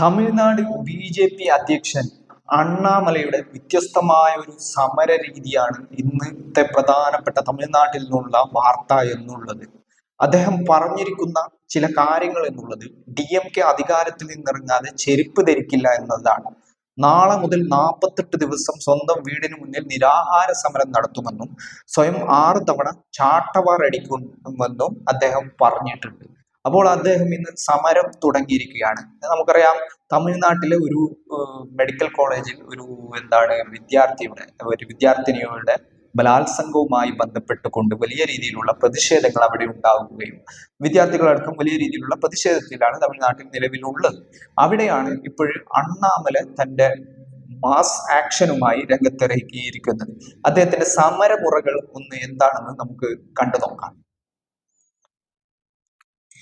Tamil Nadu B J P അധ്യക്ഷൻ അണ്ണാമലയുടെ വ്യത്യസ്തമായ ഒരു സമര രീതിയാണ് ഇന്നത്തെ പ്രധാനപ്പെട്ട തമിഴ്നാട്ടിൽ നിന്നുള്ള വാർത്ത എന്നുള്ളത്. അദ്ദേഹം പറഞ്ഞിരിക്കുന്ന ചില കാര്യങ്ങൾ എന്നുള്ളത് ഡി എം കെ അധികാരത്തിൽ നിന്നിറങ്ങാതെ ചെരുപ്പ് ധരിക്കില്ല എന്നതാണ്. നാളെ മുതൽ നാൽപ്പത്തെട്ട് ദിവസം സ്വന്തം വീടിന് മുന്നിൽ നിരാഹാര സമരം നടത്തുമെന്നും സ്വയം ആറ് തവണ ചാട്ടവാർ അടിക്കുമെന്നും അദ്ദേഹം പറഞ്ഞിട്ടുണ്ട്. അപ്പോൾ അദ്ദേഹം ഇന്ന് സമരം തുടങ്ങിയിരിക്കുകയാണ്. നമുക്കറിയാം തമിഴ്നാട്ടിലെ ഒരു മെഡിക്കൽ കോളേജിൽ ഒരു എന്താണ് വിദ്യാർത്ഥിയുടെ ഒരു വിദ്യാർത്ഥിനിയുടെ ബലാത്സംഗവുമായി ബന്ധപ്പെട്ടുകൊണ്ട് വലിയ രീതിയിലുള്ള പ്രതിഷേധങ്ങൾ അവിടെ ഉണ്ടാവുകയും വിദ്യാർത്ഥികളടക്കം വലിയ രീതിയിലുള്ള പ്രതിഷേധത്തിലാണ് തമിഴ്നാട്ടിൽ നിലവിലുള്ളത്. അവിടെയാണ് ഇപ്പോൾ അണ്ണാമല തന്റെ മാസ് ആക്ഷനുമായി രംഗത്തിറക്കിയിരിക്കുന്നത് അദ്ദേഹത്തിന്റെ സമരമുറകൾ ഒന്ന് എന്താണെന്ന് നമുക്ക് കണ്ടു നോക്കാം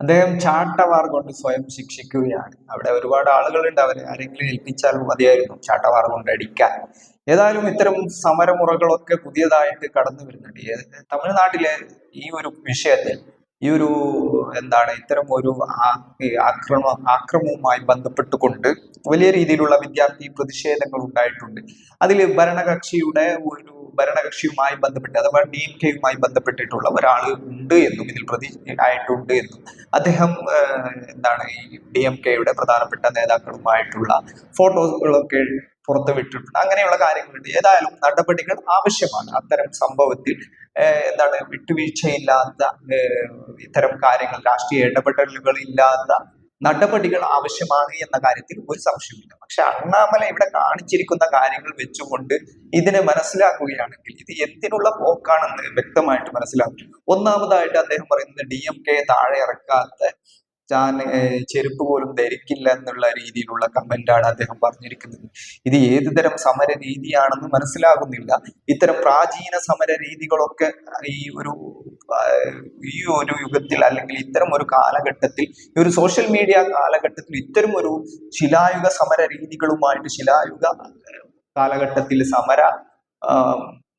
അദ്ദേഹം ചാട്ടവാർ കൊണ്ട് സ്വയം ശിക്ഷിക്കുകയാണ്. അവിടെ ഒരുപാട് ആളുകളുണ്ട് അവരെ ആരെങ്കിലും ഏൽപ്പിച്ചാൽ മതിയായിരുന്നു. ചാട്ടവാർ കൊണ്ട് അടിക്കാൻ. ഏതായാലും ഇത്തരം സമരമുറകളൊക്കെ പുതിയതായിട്ട് കടന്നു വരുന്നുണ്ട്. തമിഴ്നാട്ടിലെ ഈ ഒരു വിഷയത്തിൽ ഈ ഒരു എന്താണ് ഇത്തരം ഒരു ആക്രമ ആക്രമവുമായി ബന്ധപ്പെട്ടുകൊണ്ട് വലിയ രീതിയിലുള്ള വിദ്യാർത്ഥി പ്രതിഷേധങ്ങൾ ഉണ്ടായിട്ടുണ്ട്. അതിൽ ഭരണകക്ഷിയുടെ ഒരു ഭരണകക്ഷിയുമായി ബന്ധപ്പെട്ട് അഥവാ ഡി എം കെയുമായി ബന്ധപ്പെട്ടിട്ടുള്ള ഒരാൾ ഉണ്ട് എന്നും ഇതിൽ പ്രതി ആയിട്ടുണ്ട് എന്നും അദ്ദേഹം എന്താണ് ഈ ഡി എം കെയുടെ പ്രധാനപ്പെട്ട നേതാക്കളുമായിട്ടുള്ള ഫോട്ടോകളൊക്കെ പുറത്ത് വിട്ടിട്ടുണ്ട്. അങ്ങനെയുള്ള കാര്യങ്ങളുണ്ട്. ഏതായാലും നടപടികൾ ആവശ്യമാണ്. അത്തരം സംഭവത്തിൽ എന്താണ് വിട്ടുവീഴ്ചയില്ലാത്ത ഇത്തരം കാര്യങ്ങൾ രാഷ്ട്രീയ ഇടപെടലുകൾ ഇല്ലാത്ത നടപടികൾ ആവശ്യമാണ് എന്ന കാര്യത്തിൽ ഒരു സംശയമില്ല പക്ഷെ അണ്ണാമല ഇവിടെ കാണിച്ചിരിക്കുന്ന കാര്യങ്ങൾ വെച്ചുകൊണ്ട് ഇതിനെ മനസ്സിലാക്കുകയാണെങ്കിൽ ഇത് എന്തിനുള്ള പോക്കാണെന്ന് വ്യക്തമായിട്ട് മനസ്സിലാക്കും ഒന്നാമതായിട്ട് അദ്ദേഹം പറയുന്നത് ഡി എം കെ താഴെ ഇറക്കാത്ത ഞാൻ ചെരുപ്പ് പോലും ധരിക്കില്ല എന്നുള്ള രീതിയിലുള്ള കമന്റാണ് അദ്ദേഹം പറഞ്ഞിരിക്കുന്നത്. ഇത് ഏത് തരം സമര രീതിയാണെന്ന് മനസ്സിലാകുന്നില്ല. ഇത്തരം പ്രാചീന സമര രീതികളൊക്കെ ഈ ഒരു ഈ ഒരു യുഗത്തിൽ അല്ലെങ്കിൽ ഇത്തരം ഒരു കാലഘട്ടത്തിൽ ഈ ഒരു സോഷ്യൽ മീഡിയ കാലഘട്ടത്തിൽ ഇത്തരം ഒരു ശിലായുഗ സമര രീതികളുമായിട്ട് ശിലായുഗ കാലഘട്ടത്തിൽ സമര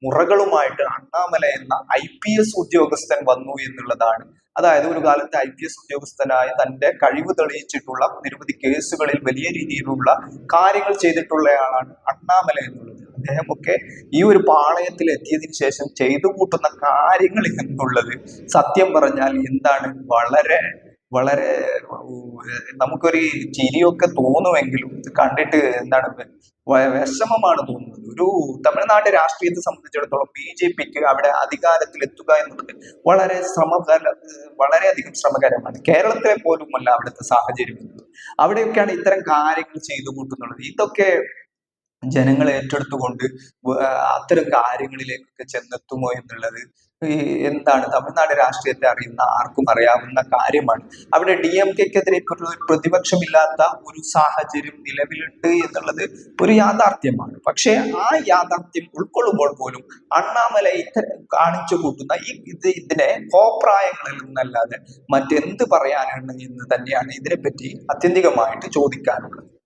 മുറകളുമായിട്ട് അണ്ണാമല എന്ന ഐ പി എസ് ഉദ്യോഗസ്ഥൻ വന്നു എന്നുള്ളതാണ്. അതായത് ഒരു കാലത്ത് ഐ പി എസ് ഉദ്യോഗസ്ഥനായ തന്റെ കഴിവ് തെളിയിച്ചിട്ടുള്ള നിരവധി കേസുകളിൽ വലിയ രീതിയിലുള്ള കാര്യങ്ങൾ ചെയ്തിട്ടുള്ളയാളാണ് അണ്ണാമല എന്നുള്ളത്. അദ്ദേഹമൊക്കെ ഈ ഒരു പാളയത്തിൽ എത്തിയതിനു ശേഷം ചെയ്തു കൂട്ടുന്ന കാര്യങ്ങൾ എന്നുള്ളത് സത്യം പറഞ്ഞാൽ എന്താണ്? വളരെ വളരെ നമുക്കൊരു ചിരിയൊക്കെ തോന്നുമെങ്കിലും ഇത് കണ്ടിട്ട് എന്താണ് വിഷമമാണ് തോന്നുന്നത്. ഒരു തമിഴ്നാട് രാഷ്ട്രീയത്തെ സംബന്ധിച്ചിടത്തോളം ബി ജെ പിക്ക് അവിടെ അധികാരത്തിൽ എത്തുക എന്നുള്ളത് വളരെ ശ്രമകര വളരെയധികം ശ്രമകരമാണ്. കേരളത്തിലെ പോലുമല്ല അവിടുത്തെ സാഹചര്യം എന്നുള്ളത്. അവിടെയൊക്കെയാണ് ഇത്തരം കാര്യങ്ങൾ ചെയ്തു കൂട്ടുന്നുള്ളത് ഇതൊക്കെ ജനങ്ങൾ ഏറ്റെടുത്തുകൊണ്ട് അത്തരം കാര്യങ്ങളിലേക്കൊക്കെ ചെന്നെത്തുമോ എന്നുള്ളത് എന്താണ് തമിഴ്നാട് രാഷ്ട്രീയത്തെ അറിയുന്ന ആർക്കും അറിയാവുന്ന കാര്യമാണ്. അവിടെ ഡി എം കെക്കെതിരെ ഒരു പ്രതിപക്ഷമില്ലാത്ത ഒരു സാഹചര്യം നിലവിലുണ്ട് എന്നുള്ളത് ഒരു യാഥാർത്ഥ്യമാണ്. പക്ഷേ ആ യാഥാർത്ഥ്യം ഉൾക്കൊള്ളുമ്പോൾ പോലും അണ്ണാമല ഇത്തരം കാണിച്ചു കൂട്ടുന്ന ഈ ഇത് ഇതിനെ കോപ്രായങ്ങളിൽ നിന്നല്ലാതെ മറ്റെന്ത് പറയാനാണ് എന്ന് തന്നെയാണ് ഇതിനെപ്പറ്റി ആത്യന്തികമായിട്ട് ചോദിക്കാനുള്ളത്.